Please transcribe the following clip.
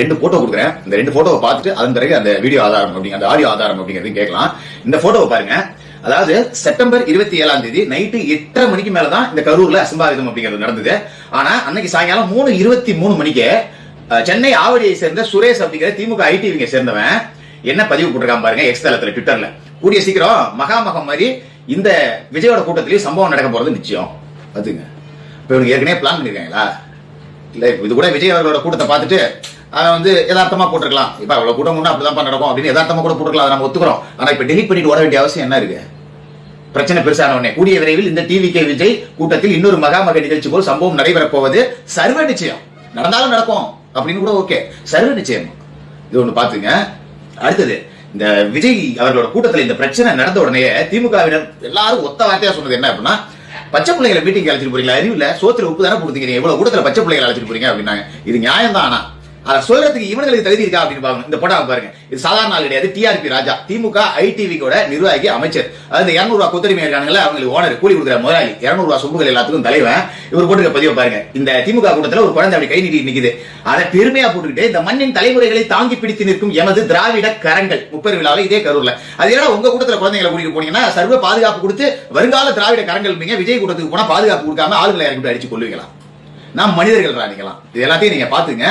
ரெண்டு போட்டோ கொடுக்குறேன். இந்த ரெண்டு போட்டோவை பார்த்துட்டு அதன் பிறகு அந்த வீடியோ ஆதாரம் அப்படிங்க அந்த ஆடியோ ஆதாரம் அப்படிங்கிறது கேட்கலாம். இந்த போட்டோவை பாருங்க. அதாவது செப்டம்பர் இருபத்தி ஏழாம் தேதி நைட்டு எட்டரை மணிக்கு மேலதான் இந்த கரூர்ல அசம்பாவிதம் அப்படிங்கிறது நடந்தது. ஆனா அன்னைக்கு சாயங்காலம் மூணு இருபத்தி மூணு மணிக்கு சென்னை ஆவடியை சேர்ந்த சுரேஷ் அப்படிங்கிற திமுக ஐடிவிங்க சேர்ந்தவன் என்ன பதிவு போட்டிருக்கான் பாருங்க எக்ஸ் தளத்துல ட்விட்டர்ல கூடிய சீக்கிரம் மகாமகம் மாதிரி இந்த விஜயோட கூட்டத்திலயும் சம்பவம் நடக்க போறது நிச்சயம். அதுங்க இப்ப இவங்க ஏற்கனவே பிளான் பண்ணிருக்காங்களா? இல்ல இது கூட விஜய் அவர்களோட கூட்டத்தை பார்த்துட்டு அதை வந்து யதார்த்தமா போட்டுருக்கலாம். இப்ப அவ்வளவு கூட்டம் முன்னா அப்படிதான் நடக்கும். அப்படின்னு யதார்த்தமா கூட போட்டுருக்கலாம். அதை நம்ம ஒத்துக்கிறோம். ஆனா இப்ப டெலிட் பண்ணிட்டு ஓட வேண்டிய அவசியம் என்ன இருக்கு? பிரச்சனை பெருசான உடனே. கூடிய விரைவில் இந்த டிவி கே விஜய் கூட்டத்தில் இன்னொரு மகாமக நிகழ்ச்சி போல் சம்பவம் நடைபெறப் போவது சர்வ நிச்சயம். நடந்தாலும் நடக்கும். அப்படின்னு கூட ஓகே சர்வ நிச்சயம். இது ஒண்ணு பாத்துங்க. அடுத்தது இந்த விஜய் அவர்களோட கூட்டத்தில் இந்த பிரச்சனை நடந்த உடனே திமுகவினர் எல்லாரும் ஒத்த வார்த்தையா சொன்னது என்ன அப்படின்னா பச்சை பிள்ளைகளை மீட்டிங் அழைச்சிட்டு போறீங்களா? அறிவுல சோத்துல உப்பு தானே கொடுத்தீங்க எவ்வளவு கூட்டத்தில் பச்சை பிள்ளைகளை அழைச்சிட்டு போறீங்க அப்படின்னாங்க. இது நியாயம் தான் ஆனா. அதை சொல்றதுக்கு இவனுங்களுக்கு தகுதி இருக்கா அப்படின்னு இந்த படம் பாருங்க. இது சாதாரண ஆள் கிடையாது. டிஆர்பி ராஜா. திமுக ஐடிவிக்கோட நிர்வாகி அமைச்சர். அந்த இரநூறுவா ரூபாய் கொத்தரிமை இருக்காங்கல்ல அவங்களுக்கு ஓனர் கூலி கொடுக்குற முதலாளி. இரநூறுவா ரூபாய் சொம்புகள் எல்லாத்துக்கும் தலைவன். இவர் போட்டுக்க பதிவு பாருங்க. இந்த திமுக கூட்டத்துல ஒரு குழந்தை அப்படி கை நீட்டி நிக்குது. அதை பெருமையா போட்டுக்கிட்டு இந்த மண்ணின் தலைமுறைகளை தாங்கி பிடித்து நிற்கும் எமது திராவிட கரங்கள். முப்பெரு விழாவில் இதே கரூர்ல. அது ஏன்னா உங்க கூட்டத்துல குழந்தைகளை கூட்டிட்டு போனீங்கன்னா சர்வ பாதுகாப்பு கொடுத்து வருங்கால திராவிட கரங்கள் விஜய் கூட்டத்துக்கு போனா பாதுகாப்பு கொடுக்காம ஆளுங்களை இறக்கி அடிச்சு கொள்வீங்களா நான் மனிதர்கள் ராணிக்கலாம் இது எல்லாத்தையும் நீங்க பாத்துங்க